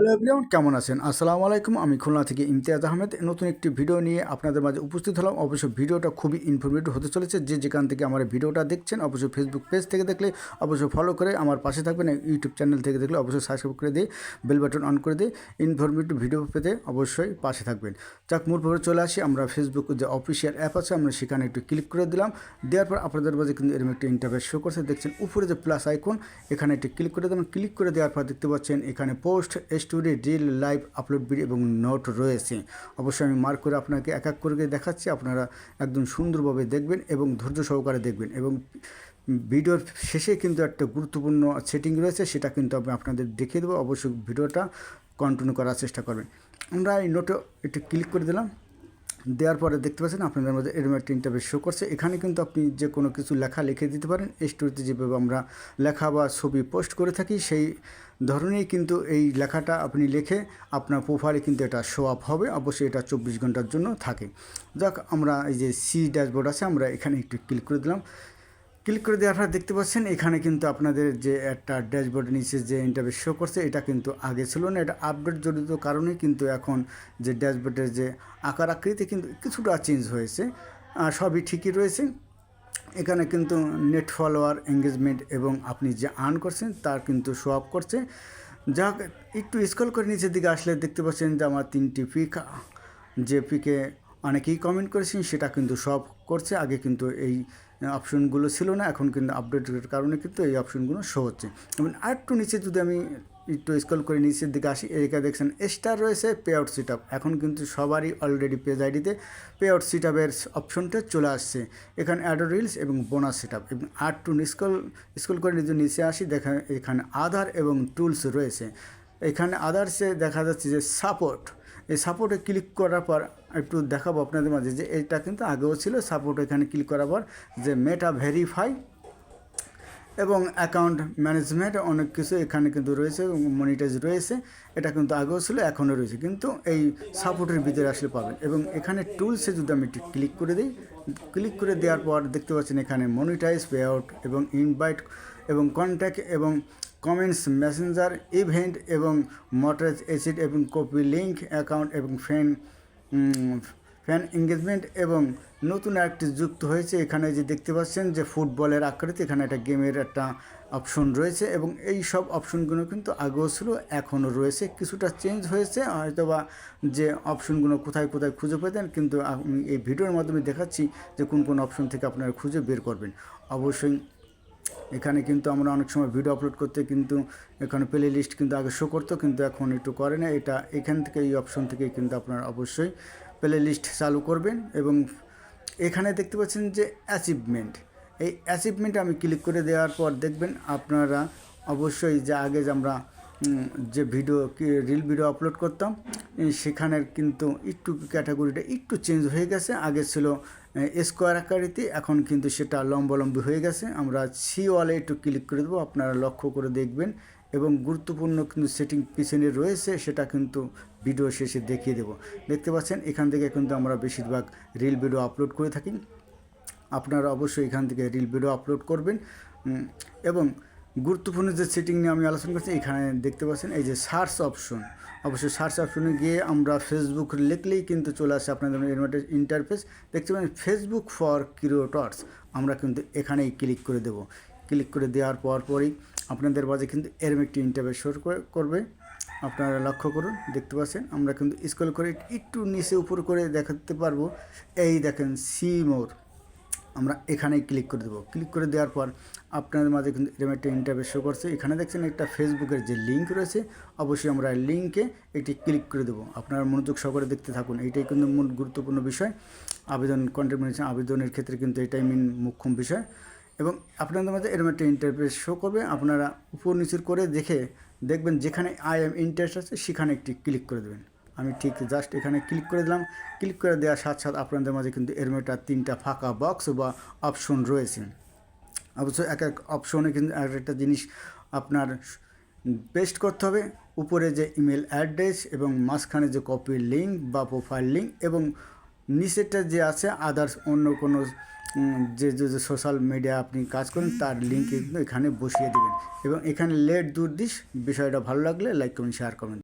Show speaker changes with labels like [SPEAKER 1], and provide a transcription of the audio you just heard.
[SPEAKER 1] Hello everyone, কেমন আছেন? আসসালামু আলাইকুম, আমি খুলনা থেকে ইমতিয়াজ আহমেদ। নতুন একটি ভিডিও নিয়ে আপনাদের মাঝে উপস্থিত হলাম। অবশ্যই ভিডিওটা খুবই ইনফরমেটিভ হতে চলেছে। যে যেখান থেকে আমার ভিডিওটা দেখছেন, অবশ্যই ফেসবুক পেজ থেকে দেখলে, অবশ্যই ফলো করে আমার পাশে থাকবেন ইউটিউব চ্যানেল থেকে দেখলে অবশ্যই সাবস্ক্রাইব করে দিয়ে বেল বাটন অন করে দিয়ে ইনফরমেটিভ ভিডিও পেতে অবশ্যই পাশে থাকবেন। যাক, মূল চলে আসি। আমরা ফেসবুক যে অফিসিয়াল অ্যাপ আছে, আমরা সেখানে একটু ক্লিক করে দিলাম। দেওয়ার পর আপনাদের মাঝে কিন্তু এরকম একটি ইন্টারভেস শো করছে। দেখছেন, উপরে যে প্লাস আইকন এখানে একটি ক্লিক করে দেবেন ক্লিক করে দেওয়ার পর দেখতে পাচ্ছেন, এখানে post story reel live upload video এবং নোট রয়েছে। অবশ্যই আমি মার্ক করে আপনাকে এক এক করে দেখাচ্ছি, আপনারা একদম সুন্দরভাবে দেখবেন এবং ধৈর্য সহকারে দেখবেন। এবং ভিডিওর শেষে কিন্তু একটা গুরুত্বপূর্ণ সেটিং রয়েছে, সেটা কিন্তু আমি আপনাদের দেখিয়ে দেবো। অবশ্যই ভিডিওটা কন্টিনিউ করার চেষ্টা করবেন। আমরা এই নোটে একটু ক্লিক করে দিলাম। দেওয়ার পরে দেখতে পাচ্ছেন আপনাদের মধ্যে এরম একটা ইন্টারভিউ শো করছে। এখানে কিন্তু আপনি যে কোনো কিছু লেখা লিখে দিতে পারেন। এই স্টোরিতে যেভাবে আমরা লেখা বা ছবি পোস্ট করে থাকি, সেই ধরনেই কিন্তু এই লেখাটা আপনি লেখে আপনার প্রোফাইলে কিন্তু এটা শো আপ হবে। অবশ্যই এটা চব্বিশ ঘণ্টার জন্য থাকে। যাক, আমরা এই যে সি ড্যাশবোর্ড আছে, আমরা এখানে একটু ক্লিক করে দিলাম। ক্লিক করে দেওয়ার পর দেখতে পাচ্ছেন, এখানে কিন্তু আপনাদের যে একটা ড্যাশবোর্ডের নিচে যে ইন্টারভিউ শো করছে, এটা কিন্তু আগে ছিল না। এটা আপডেট জড়িত কারণে কিন্তু এখন যে ড্যাশবোর্ডের যে আকার আকৃতি কিন্তু কিছুটা চেঞ্জ হয়েছে। সবই ঠিকই রয়েছে। এখানে কিন্তু নেট ফলোয়ার এঙ্গেজমেন্ট এবং আপনি যে আর্ন করছেন, তার কিন্তু শো আপ করছে। যা একটু স্ক্রল করে নিচের দিকে আসলে দেখতে পাচ্ছেন যে আমার তিনটি পিক যে পিকে অনেকেই কমেন্ট করেছেন, সেটা কিন্তু সব করছে। আগে কিন্তু এই অপশনগুলো ছিল না, এখন কিন্তু আপডেটের কারণে কিন্তু এই অপশনগুলো শো হচ্ছে। এবং আরেকটু নিচে যদি আমি একটু স্ক্রল করে নিচের দিকে আসি, এদিকে দেখছেন স্টার রয়েছে পে আউট সিট এখন কিন্তু সবারই অলরেডি পেজ আইডিতে পে আউট সিট অপশনটা চলে আসছে। এখানে অ্যাডো রিলস এবং বোনাস সিট আপ এবং আর টু স্ক্রল স্ক্রল করে নিজে নিচে আসি দেখা এখানে আধার এবং টুলস রয়েছে। এখানে আদার্সে দেখা যাচ্ছে যে সাপোর্ট এই সাপোর্টে ক্লিক করার পর একটু দেখাবো আপনাদের মাঝে যে এটা কিন্তু আগেও ছিল সাপোর্ট এখানে ক্লিক করার পর যে মেটা ভেরিফাই এবং অ্যাকাউন্ট ম্যানেজমেন্ট অনেক কিছু এখানে কিন্তু রয়েছে মনিটাইজ রয়েছে, এটা কিন্তু আগেও ছিল, এখনও রয়েছে, কিন্তু এই সাপোর্টের ভিতরে আসলে পাবেন। এবং এখানে টুলসে যদি আমি ক্লিক করে দিই ক্লিক করে দেওয়ার পর দেখতে পাচ্ছেন এখানে মনিটাইজ পে আউট এবং ইনভাইট এবং কন্ট্যাক্ট এবং কমেন্টস মেসেঞ্জার ইভেন্ট এবং মটারেজ এসিড এবং কপি লিঙ্ক অ্যাকাউন্ট এবং ফ্যান ফ্যান এঙ্গেজমেন্ট এবং নতুন একটি যুক্ত হয়েছে। এখানে যে দেখতে পাচ্ছেন যে ফুটবলের আকৃতি, এখানে একটা গেমের একটা অপশন রয়েছে এবং এই সব অপশনগুলো কিন্তু আগেও ছিল, এখনও রয়েছে। কিছুটা চেঞ্জ হয়েছে হয়তো বা যে অপশনগুলো কোথায় কোথায় খুঁজে পেতেন, কিন্তু এই ভিডিওর মাধ্যমে দেখাচ্ছি যে কোন কোন অপশন থেকে আপনারা খুঁজে বের করবেন। অবশ্যই এখানে কিন্তু আমরা অনেক সময় ভিডিও আপলোড করতে কিন্তু এখানে প্লে লিস্ট কিন্তু আগে শো করতো, কিন্তু এখন একটু করে না। এটা এখান থেকে, এই অপশন থেকে কিন্তু আপনারা অবশ্যই প্লে লিস্ট চালু করবেন এবং এখানে দেখতে পাচ্ছেন যে অ্যাচিভমেন্ট এই অ্যাচিভমেন্ট আমি ক্লিক করে দেওয়ার পর দেখবেন আপনারা অবশ্যই যে আগে যে আমরা যে ভিডিও রিল ভিডিও আপলোড করতাম, সেখানের কিন্তু একটু ক্যাটাগরিটা একটু চেঞ্জ হয়ে গেছে। আগে ছিল স্কোয়ার আকারিতে এখন কিন্তু সেটা লম্বালম্বি হয়ে গেছে। আমরা সি ওয়ালে একটু ক্লিক করে দেবো, আপনারা লক্ষ্য করে দেখবেন। এবং গুরুত্বপূর্ণ কিন্তু সেটিং পিছনে রয়েছে, সেটা কিন্তু ভিডিও শেষে দেখিয়ে দেবো। দেখতে পাচ্ছেন, এখান থেকে কিন্তু আমরা বেশিরভাগ রিল ভিডিও আপলোড করে থাকি। আপনারা অবশ্যই এখান থেকে রিল ভিডিও আপলোড করবেন। এবং গুরুত্বপূর্ণ যে সেটিং নিয়ে আমি আলোচনা করছি, এখানে দেখতে পাচ্ছেন এই যে সার্চ অপশন অবশ্যই সার্চ অপশনে গিয়ে আমরা ফেসবুক লিখলেই কিন্তু চলে আসে আপনাদের ইন্টারফেস দেখতে পাচ্ছেন ফেসবুক ফর ক্রিয়েটর্স আমরা কিন্তু এখানেই ক্লিক করে দেব। ক্লিক করে দেওয়ার পর পরই আপনাদের মাঝে কিন্তু এরম একটি ইন্টারফেস শো করবে। আপনারা লক্ষ্য করুন, দেখতে পাচ্ছেন আমরা কিন্তু স্ক্রল করে একটু নিচে উপর করে দেখাতে পারব। এই দেখেন সি মোর আমরা এখানেই ক্লিক করে দেবো। ক্লিক করে দেওয়ার পর আপনাদের মাঝে কিন্তু এরকম একটা ইন্টারভিউ শো করছে। এখানে দেখছেন একটা ফেসবুকের যে লিঙ্ক রয়েছে, অবশ্যই আমরা লিঙ্কে একটি ক্লিক করে দেবো। আপনারা মনোযোগ সহকারে দেখতে থাকুন। এইটাই কিন্তু মূল গুরুত্বপূর্ণ বিষয়। আবেদন কন্ট্রিবিউশন আবেদনের ক্ষেত্রে কিন্তু এটাই মেন মুখ্যম বিষয়। এবং আপনাদের মাঝে এরকম একটা ইন্টারভিউ শো করবে। আপনারা উপর নিচুর করে দেখে দেখবেন যেখানে আই এম ইন্টারেস্ট আছে, সেখানে একটি ক্লিক করে দেবেন। আমি ঠিক জাস্ট এখানে ক্লিক করে দিলাম। ক্লিক করে দেওয়ার সাথে সাথে আপনাদের মাঝে কিন্তু এরম একটা তিনটা ফাঁকা বক্স বা অপশন রয়েছে। অবশ্যই এক এক অপশনে কিন্তু এক একটা জিনিস আপনার পেস্ট করতে হবে। উপরে যে ইমেল অ্যাড্রেস এবং মাঝখানে যে কপি লিঙ্ক বা প্রোফাইল লিঙ্ক এবং নিচেরটা যে আছে আদার্স অন্য কোনো যে যে সোশ্যাল মিডিয়া আপনি কাজ করেন, তার লিঙ্ক কিন্তু এখানে বসিয়ে দেবেন। এবং এখানে লেট দূর দিস বিষয়টা ভালো লাগলে লাইক কমেন্ট শেয়ার করবেন